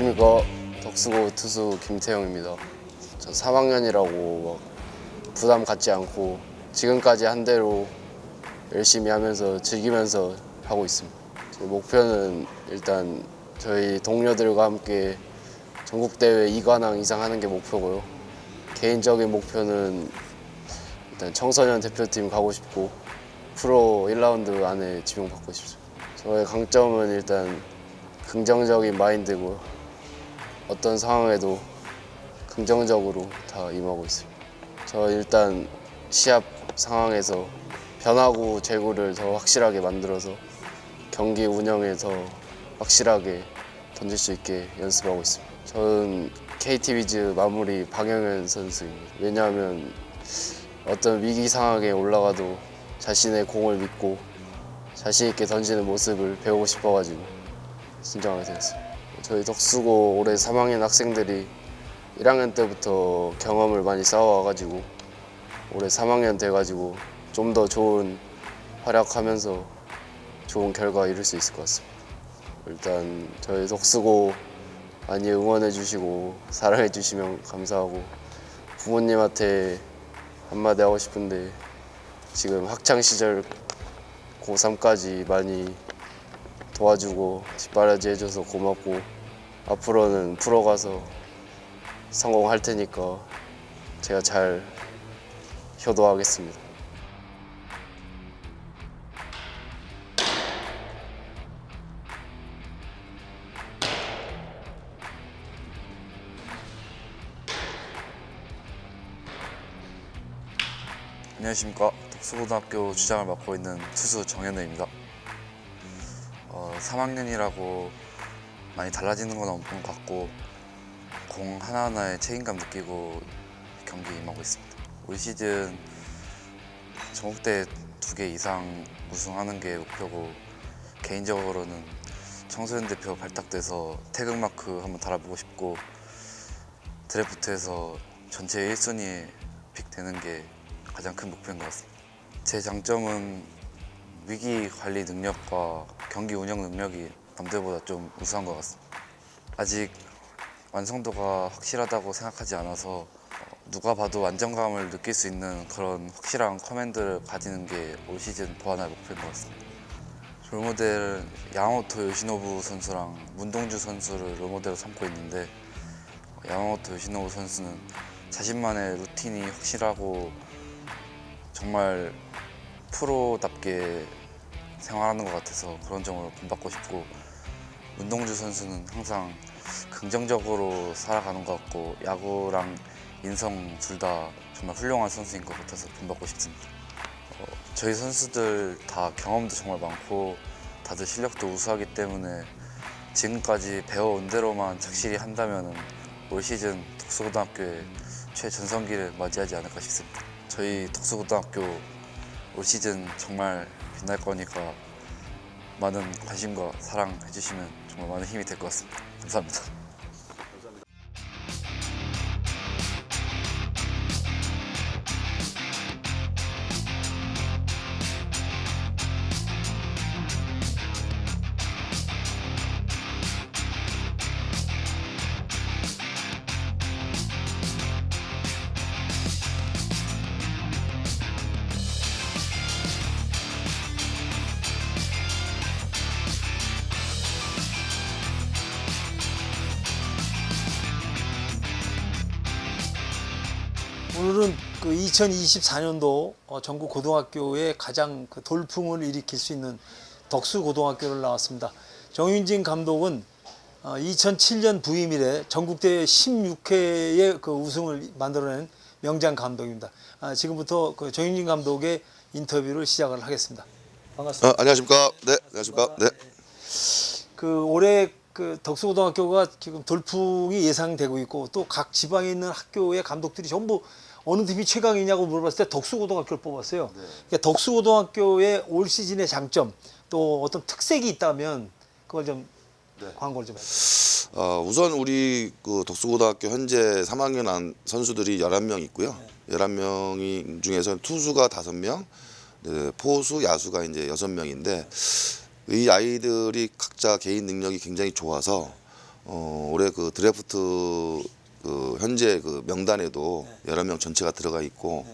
안녕하십니까 덕수고 투수 김태형입니다. 저 3학년이라고 막 부담 갖지 않고 지금까지 한 대로 열심히 하면서 즐기면서 하고 있습니다. 제 목표는 일단 저희 동료들과 함께 전국 대회 2관왕 이상 하는 게 목표고요. 개인적인 목표는 일단 청소년 대표팀 가고 싶고 프로 1라운드 안에 지명받고 싶습니다. 저의 강점은 일단 긍정적인 마인드고 어떤 상황에도 긍정적으로 다 임하고 있습니다. 저 일단 시합 상황에서 변화구 제구를 더 확실하게 만들어서 경기 운영에 더 확실하게 던질 수 있게 연습하고 있습니다. 저는 KT 위즈 마무리 박영현 선수입니다. 왜냐하면 어떤 위기 상황에 올라가도 자신의 공을 믿고 자신 있게 던지는 모습을 배우고 싶어가지고 신청하게 되었습니다. 저희 덕수고 올해 3학년 학생들이 1학년 때부터 경험을 많이 쌓아와가지고 올해 3학년 돼가지고 좀 더 좋은 활약하면서 좋은 결과 이룰 수 있을 것 같습니다. 일단 저희 덕수고 많이 응원해 주시고 사랑해 주시면 감사하고 부모님한테 한마디 하고 싶은데 지금 학창 시절 고3까지 많이 도와주고 뒷바라지 해줘서 고맙고 앞으로는 프로 가서 성공할 테니까 제가 잘 효도하겠습니다. 안녕하십니까 덕수고등학교 주장을 맡고 있는 투수 정현우입니다. 어, 3학년이라고 많이 달라지는 건 없는 것 같고 공 하나하나에 책임감 느끼고 경기 임하고 있습니다. 올 시즌 전국대 두 개 이상 우승하는 게 목표고 개인적으로는 청소년 대표 발탁돼서 태극마크 한번 달아보고 싶고 드래프트에서 전체 1순위에 픽되는 게 가장 큰 목표인 것 같습니다. 제 장점은 위기 관리 능력과 경기 운영 능력이 남들보다 좀 우수한 것 같습니다. 아직 완성도가 확실하다고 생각하지 않아서 어, 누가 봐도 안정감을 느낄 수 있는 그런 확실한 커맨드를 가지는 게 올 시즌 보완할 목표인 것 같습니다. 롤모델은 야마모토 요시노부 선수랑 문동주 선수를 롤모델로 삼고 있는데 어, 야마모토 요시노부 선수는 자신만의 루틴이 확실하고 정말 프로답게 생활하는 것 같아서 그런 점을 본받고 싶고 문동주 선수는 항상 긍정적으로 살아가는 것 같고 야구랑 인성 둘 다 정말 훌륭한 선수인 것 같아서 본받고 싶습니다. 어, 저희 선수들 다 경험도 정말 많고 다들 실력도 우수하기 때문에 지금까지 배워온 대로만 착실히 한다면 올 시즌 덕수고등학교의 최전성기를 맞이하지 않을까 싶습니다. 저희 덕수고등학교 올 시즌 정말 빛날 거니까 많은 관심과 사랑 해주시면 정말 많은 힘이 될 것 같습니다. 감사합니다. 오늘은 그 2024년도 어, 전국 고등학교의 가장 그 돌풍을 일으킬 수 있는 덕수 고등학교를 나왔습니다. 정윤진 감독은 어, 2007년 부임 이래 전국대회 16회의 그 우승을 만들어낸 명장 감독입니다. 아, 지금부터 그 정윤진 감독의 인터뷰를 시작을 하겠습니다. 반갑습니다. 아, 안녕하십니까? 네, 안녕하십니까? 네. 그 올해 그 덕수고등학교가 지금 돌풍이 예상되고 있고 또 각 지방에 있는 학교의 감독들이 전부 어느 팀이 최강이냐고 물어봤을 때 덕수고등학교를 뽑았어요. 그러니까 덕수고등학교의 올 시즌의 장점 또 어떤 특색이 있다면 그걸 좀 광고를 좀 해주세요. 어, 우선 우리 그 덕수고등학교 현재 3학년 한 선수들이 11명 있고요. 11명이 중에서 투수가 5명, 네, 포수, 야수가 이제 6명인데 이 아이들이 각자 개인 능력이 굉장히 좋아서 어, 올해 그 드래프트 그 현재 그 명단에도 네. 11명 전체가 들어가 있고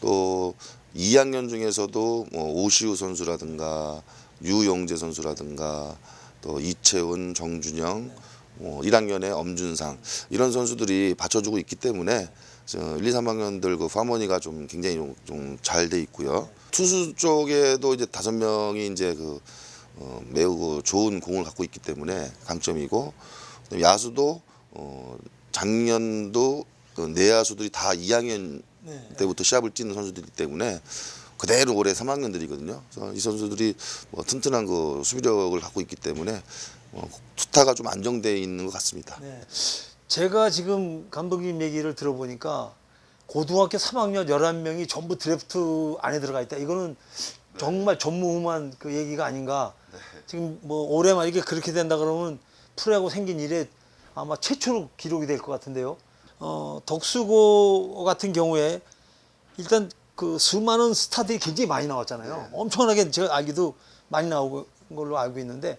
또 2학년 중에서도 뭐 오시우 선수라든가 유용재 선수라든가 또 이채훈, 정준영, 뭐 1학년에 엄준상 이런 선수들이 받쳐주고 있기 때문에 저 1, 2, 3학년들 그 파머니가 좀 굉장히 좀 잘 돼 있고요. 투수 쪽에도 이제 다섯 명이 이제 그 어, 매우 그 좋은 공을 갖고 있기 때문에 강점이고 야수도 어, 작년도 그 내야수들이 다 2학년 네. 때부터 시합을 뛰는 선수들이기 때문에 그대로 올해 3학년들이거든요. 그래서 이 선수들이 뭐 튼튼한 그 수비력을 갖고 있기 때문에 어, 투타가 좀 안정돼 있는 것 같습니다. 네. 제가 지금 감독님 얘기를 들어보니까 고등학교 3학년 11명이 전부 드래프트 안에 들어가 있다. 이거는 정말 전무후무한 그 얘기가 아닌가. 지금 뭐 올해 만약에 그렇게 된다 그러면 프로야구 생긴 일에 아마 최초로 기록이 될 것 같은데요. 어, 덕수고 같은 경우에 일단 그 수많은 스타들이 굉장히 많이 나왔잖아요. 엄청나게 제가 알기도 많이 나오고 걸로 알고 있는데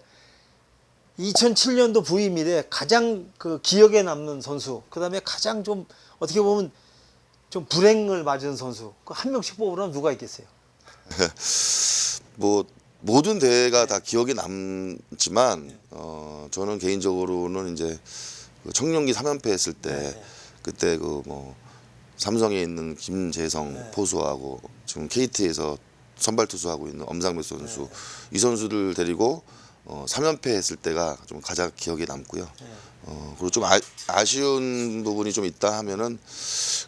2007년도 부임일에 가장 그 기억에 남는 선수, 그 다음에 가장 좀 어떻게 보면 좀 불행을 맞은 선수, 그 한 명씩 뽑으라면 누가 있겠어요? 뭐 모든 대회가 다 기억에 남지만 어, 저는 개인적으로는 이제 그 청룡기 3연패 했을 때 그때 그 뭐 삼성에 있는 김재성 포수하고 지금 KT에서 선발 투수하고 있는 엄상배 선수 이 선수를 데리고 어, 3연패 했을 때가 좀 가장 기억에 남고요. 어, 그리고 좀 아, 아쉬운 부분이 좀 있다 하면은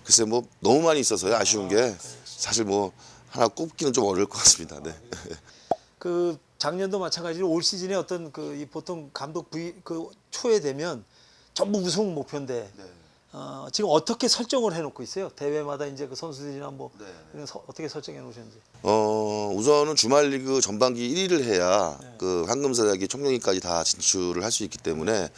글쎄 뭐 너무 많이 있어서요. 아쉬운 게 사실 뭐 하나 꼽기는 좀 어려울 것 같습니다. 네. 그 작년도 마찬가지로 올 시즌에 어떤 그이 보통 감독 부이 그 초에 되면 전부 우승 목표인데 어, 지금 어떻게 설정을 해놓고 있어요? 대회마다 이제 그 선수들이나 뭐 이런 서- 어떻게 설정해 놓으셨는지. 어 우선은 주말 리그 전반기 1위를 해야 그 황금사자기 청룡이까지 다 진출을 할 수 있기 때문에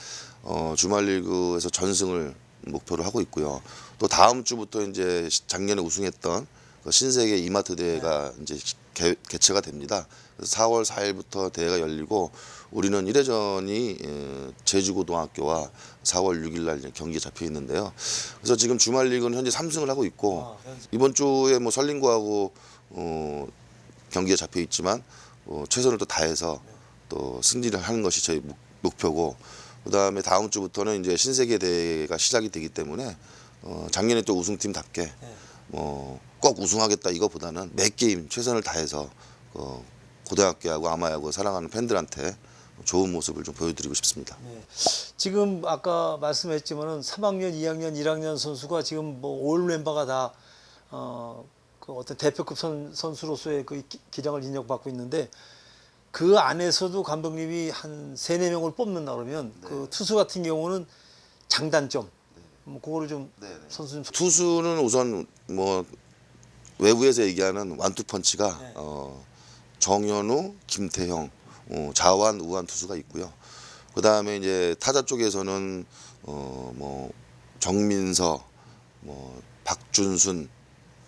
어 주말 리그에서 전승을 목표로 하고 있고요. 또 다음 주부터 이제 시- 작년에 우승했던 그 신세계 이마트 대회가 이제 개, 개최가 됩니다. 그래서 4월 4일부터 대회가 열리고 우리는 1회전이 어, 제주고등학교와 4월 6일 날 경기에 잡혀 있는데요. 그래서 지금 주말 리그는 현재 3승을 하고 있고 아, 연습. 이번 주에 뭐 설린고하고 어, 경기에 잡혀 있지만 어, 최선을 또 다해서 또 승리를 하는 것이 저희 목- 목표고 그다음에 다음 주부터는 이제 신세계 대회가 시작이 되기 때문에 어, 작년에 또 우승팀답게 뭐 꼭 우승하겠다 이거보다는 매 게임 최선을 다해서 어, 고등학교하고 아마야고 사랑하는 팬들한테 좋은 모습을 좀 보여드리고 싶습니다. 네. 지금 아까 말씀했지만은 3학년, 2학년, 1학년 선수가 지금 뭐올 멤버가 다 어, 그 어떤 대표급 선, 선수로서의 그 기- 기량을 인정받고 있는데 그 안에서도 감독님이 한 세네 명을 뽑는다 그러면 그 투수 같은 경우는 장단점 뭐 그거를 좀 선수 좀 투수는 우선 뭐 외부에서 얘기하는 완투펀치가 네. 어, 정현우, 김태형, 어, 자완, 우완 투수가 있고요. 그 다음에 이제 타자 쪽에서는 어, 뭐 정민서, 뭐 박준순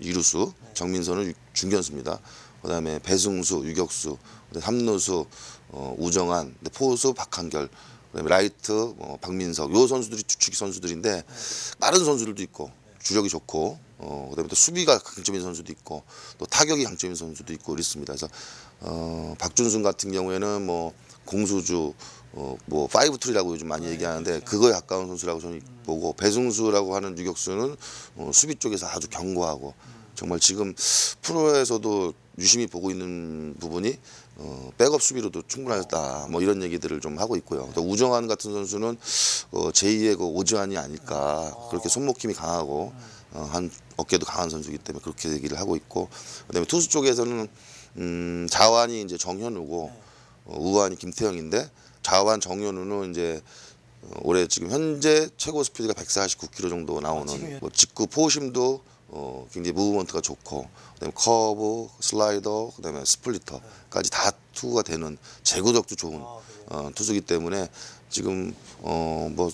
이루수, 정민서는 유- 중견수입니다. 그 다음에 배승수, 유격수, 삼루수 어, 우정한, 포수 박한결, 그다음에 라이트 뭐 박민석, 요 선수들이 주축 선수들인데 빠른 선수들도 있고 주력이 좋고 어, 그다음에 또 수비가 강점인 선수도 있고 또 타격이 강점인 선수도 있고 그렇습니다. 그래서 어, 박준순 같은 경우에는 뭐 공수주 어, 뭐 파이브 툴이라고 요즘 많이 얘기하는데 그거에 가까운 선수라고 저는 보고 배승수라고 하는 유격수는 어, 수비 쪽에서 아주 견고하고 정말 지금 프로에서도 유심히 보고 있는 부분이 어, 백업 수비로도 충분하다 뭐 이런 얘기들을 좀 하고 있고요. 또 우정환 같은 선수는 어, 제2의 그 오지환이 아닐까 그렇게 손목힘이 강하고 어, 한 어깨도 강한 선수이기 때문에 그렇게 얘기를 하고 있고 그다음에 투수 쪽에서는 음, 자완이 이제 정현우고 어, 우완이 김태형인데 자완 정현우는 이제 어, 올해 지금 현재 최고 스피드가 149km 정도 나오는 현- 뭐 직구 포심도 어, 굉장히 무브먼트가 좋고 그다음에 커브, 슬라이더, 그다음에 스플리터까지 다 투구가 되는 제구력도 좋은 아? 어, 투수기 때문에 지금 어 뭐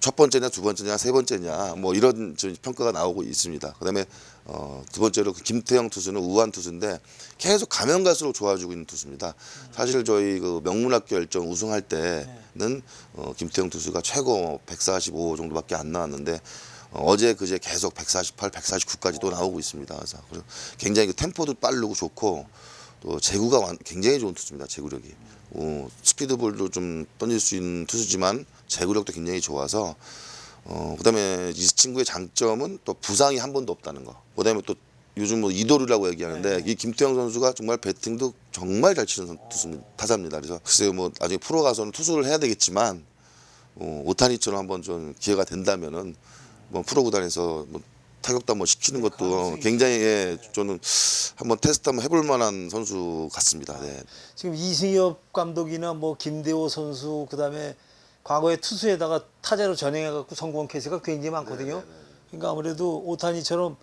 첫 번째냐 두 번째냐 세 번째냐 뭐 이런 좀 평가가 나오고 있습니다. 그다음에 어, 두 번째로 그 김태형 투수는 우한 투수인데 계속 가면 갈수록 좋아지고 있는 투수입니다. 사실 저희 그 명문학교 열정 우승할 때는 어, 김태형 투수가 최고 145 정도밖에 안 나왔는데 어, 어제 그제 계속 148, 149까지도 나오고 있습니다. 그래서 그래서 굉장히 그 템포도 빠르고 좋고 또 제구가 완- 굉장히 좋은 투수입니다. 제구력이. 어, 스피드볼도 좀 던질 수 있는 투수지만 제구력도 굉장히 좋아서 어, 그다음에 이 친구의 장점은 또 부상이 한 번도 없다는 거. 그다음에 또 요즘 뭐 이도류라고 얘기하는데 이 김태형 선수가 정말 배팅도 정말 잘 치는 선- 투수 타자입니다. 그래서 글쎄요 뭐 나중에 프로 가서는 투수를 해야 되겠지만 어, 오타니처럼 한번 좀 기회가 된다면은 뭐 프로 구단에서 뭐 타격도 한번 시키는 것도 굉장히 예, 저는 한번 테스트 한번 해볼 만한 선수 같습니다. 네. 지금 이승엽 감독이나 뭐 김대호 선수 그다음에 과거에 투수에다가 타자로 전향해 갖고 성공한 케이스가 굉장히 많거든요. 그러니까 아무래도 오타니처럼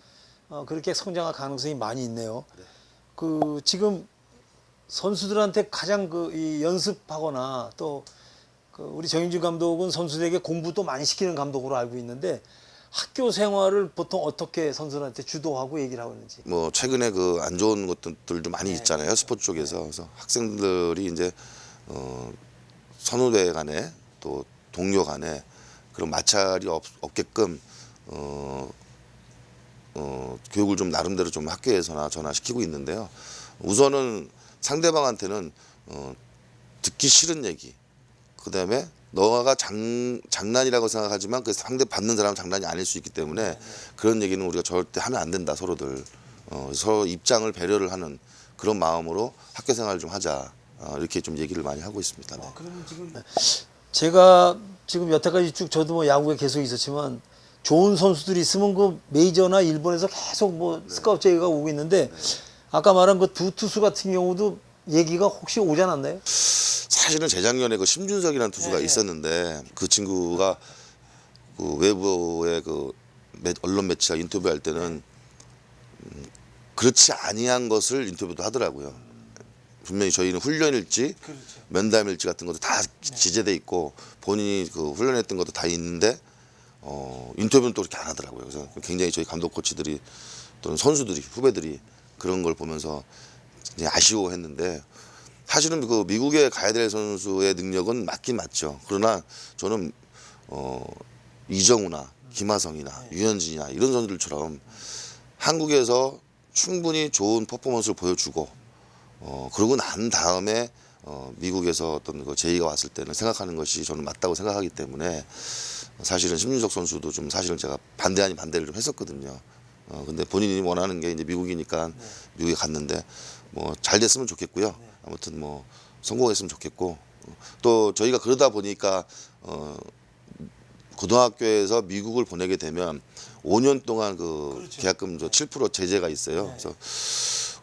어, 그렇게 성장할 가능성이 많이 있네요. 그 지금 선수들한테 가장 그 이 연습하거나 또 그 우리 정인준 감독은 선수들에게 공부도 많이 시키는 감독으로 알고 있는데 학교 생활을 보통 어떻게 선수들한테 주도하고 얘기를 하고 있는지. 뭐 최근에 그 안 좋은 것들도 많이 있잖아요 스포츠 쪽에서 그래서 학생들이 이제 어 선후배 간에 또 동료 간에 그런 마찰이 없, 없게끔 어, 어 교육을 좀 나름대로 좀 학교에서나 전화 시키고 있는데요 우선은 상대방한테는 어 듣기 싫은 얘기 그 다음에 너가 장, 장난이라고 생각하지만 그 상대 받는 사람은 장난이 아닐 수 있기 때문에 그런 얘기는 우리가 절대 하면 안 된다 서로들 어, 서로 입장을 배려를 하는 그런 마음으로 학교 생활을 좀 하자 어, 이렇게 좀 얘기를 많이 하고 있습니다. 네. 그러면 지금 제가 지금 여태까지 쭉 저도 뭐 야구에 계속 있었지만 좋은 선수들이 있으면 그 메이저나 일본에서 계속 뭐 스카우트 얘기가 오고 있는데 아까 말한 그 두 투수 같은 경우도 얘기가 혹시 오지 않았나요? 사실은 재작년에 그 심준석이라는 투수가 네. 있었는데 그 친구가 그 외부의 그 매- 언론 매체와 인터뷰할 때는 음, 그렇지 아니한 것을 인터뷰도 하더라고요. 분명히 저희는 훈련일지 면담일지 같은 것도 다 기재돼 있고 본인이 그 훈련했던 것도 다 있는데 어, 인터뷰는 또 그렇게 안 하더라고요. 그래서 굉장히 저희 감독 코치들이 또는 선수들이 후배들이 그런 걸 보면서 아쉬워했는데 사실은 그 미국에 가야 될 선수의 능력은 맞긴 맞죠. 그러나 저는 어, 이정우나 김하성이나 유현진이나 이런 선수들처럼 한국에서 충분히 좋은 퍼포먼스를 보여주고 어, 그러고 난 다음에 어, 미국에서 어떤 그 제의가 왔을 때는 생각하는 것이 저는 맞다고 생각하기 때문에 사실은 심윤석 선수도 좀 사실은 제가 반대 아닌 반대를 좀 했었거든요. 어, 근데 본인이 원하는 게 이제 미국이니까 미국에 갔는데 뭐 잘 됐으면 좋겠고요. 아무튼 뭐 성공했으면 좋겠고 어, 또 저희가 그러다 보니까 어, 고등학교에서 미국을 보내게 되면 5년 동안 그 계약금 저 7% 제재가 있어요. 그래서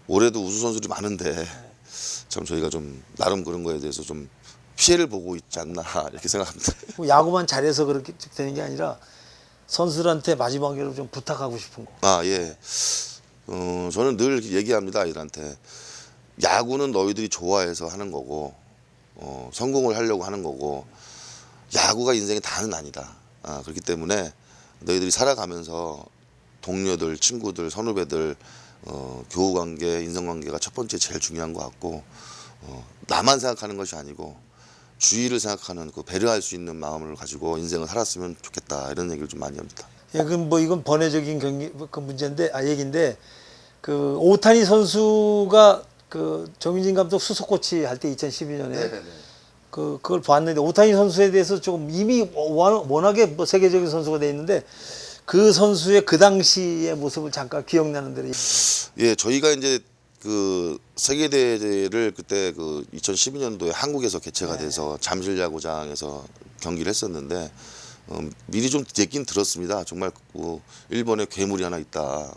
올해도 우수 선수들이 많은데 참 저희가 좀 나름 그런 거에 대해서 좀 피해를 보고 있지 않나 이렇게 생각합니다. 뭐 야구만 잘해서 그렇게 되는 게 아니라 선수들한테 마지막으로 좀 부탁하고 싶은 거. 아 예. 어 저는 늘 얘기합니다 아이들한테 야구는 너희들이 좋아해서 하는 거고 어, 성공을 하려고 하는 거고 야구가 인생의 다는 아니다. 아, 그렇기 때문에 너희들이 살아가면서 동료들, 친구들, 선후배들 어, 교우 관계, 인성 관계가 첫 번째 제일 중요한 것 같고 어, 나만 생각하는 것이 아니고 주위를 생각하는 그 배려할 수 있는 마음을 가지고 인생을 살았으면 좋겠다 이런 얘기를 좀 많이 합니다. 예, 그럼 뭐 이건 번외적인 경기 그 문제인데 아 얘기인데 그 오타니 선수가 그 정윤진 감독 수석 코치 할 때 2012년에 그 그걸 봤는데 오타니 선수에 대해서 조금 이미 워- 워낙에 뭐 세계적인 선수가 돼 있는데 그 선수의 그 당시의 모습을 잠깐 기억나는 대로 예, 저희가 이제 그 세계 대회를 그때 그 2012년도에 한국에서 개최가 돼서 잠실 야구장에서 경기를 했었는데 어, 미리 좀 얘긴 들었습니다. 정말 그 일본에 괴물이 하나 있다.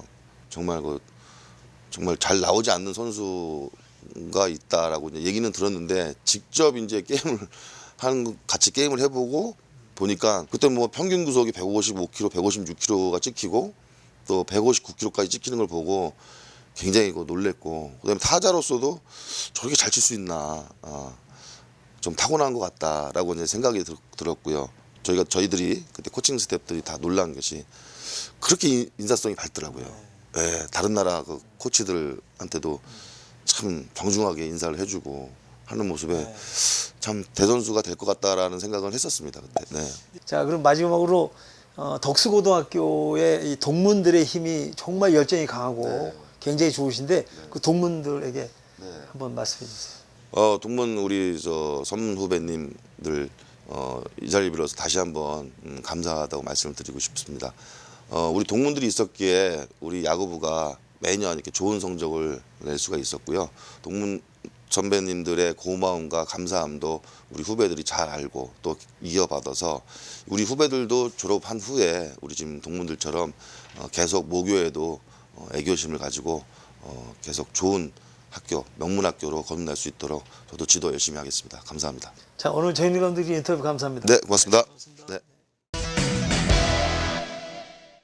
정말 그 정말 잘 나오지 않는 선수가 있다라고 이제 얘기는 들었는데 직접 이제 게임을 하는 거- 같이 게임을 해보고 보니까 그때 뭐 평균 구속이 155km, 156km가 찍히고 또 159km까지 찍히는 걸 보고 굉장히 그 놀랬고 그다음에 타자로서도 저렇게 잘 칠 수 있나 아, 좀 타고난 것 같다라고 이제 생각이 들, 들었고요. 저희가 저희들이 그때 코칭 스태프들이 다 놀란 것이 그렇게 인- 인사성이 밝더라고요. 예, 다른 나라 그 코치들한테도 참 정중하게 인사를 해주고 하는 모습에 참 대선수가 될 것 같다라는 생각을 했었습니다 그때. 네. 자, 그럼 마지막으로 어, 덕수고등학교의 이 동문들의 힘이 정말 열정이 강하고 굉장히 좋으신데 그 동문들에게 한번 말씀해 주세요. 어, 동문 우리 저 선문 후배님들 어, 이 자리 빌어서 다시 한번 음, 감사하다고 말씀을 드리고 싶습니다. 어, 우리 동문들이 있었기에 우리 야구부가 매년 이렇게 좋은 성적을 낼 수가 있었고요. 동문 선배님들의 고마움과 감사함도 우리 후배들이 잘 알고 또 이어받아서 우리 후배들도 졸업한 후에 우리 지금 동문들처럼 어, 계속 모교에도 어, 애교심을 가지고 어, 계속 좋은 학교 명문학교로 거듭날 수 있도록 저도 지도 열심히 하겠습니다. 감사합니다. 자, 오늘 정윤 감독님 인터뷰 감사합니다. 네, 고맙습니다. 네.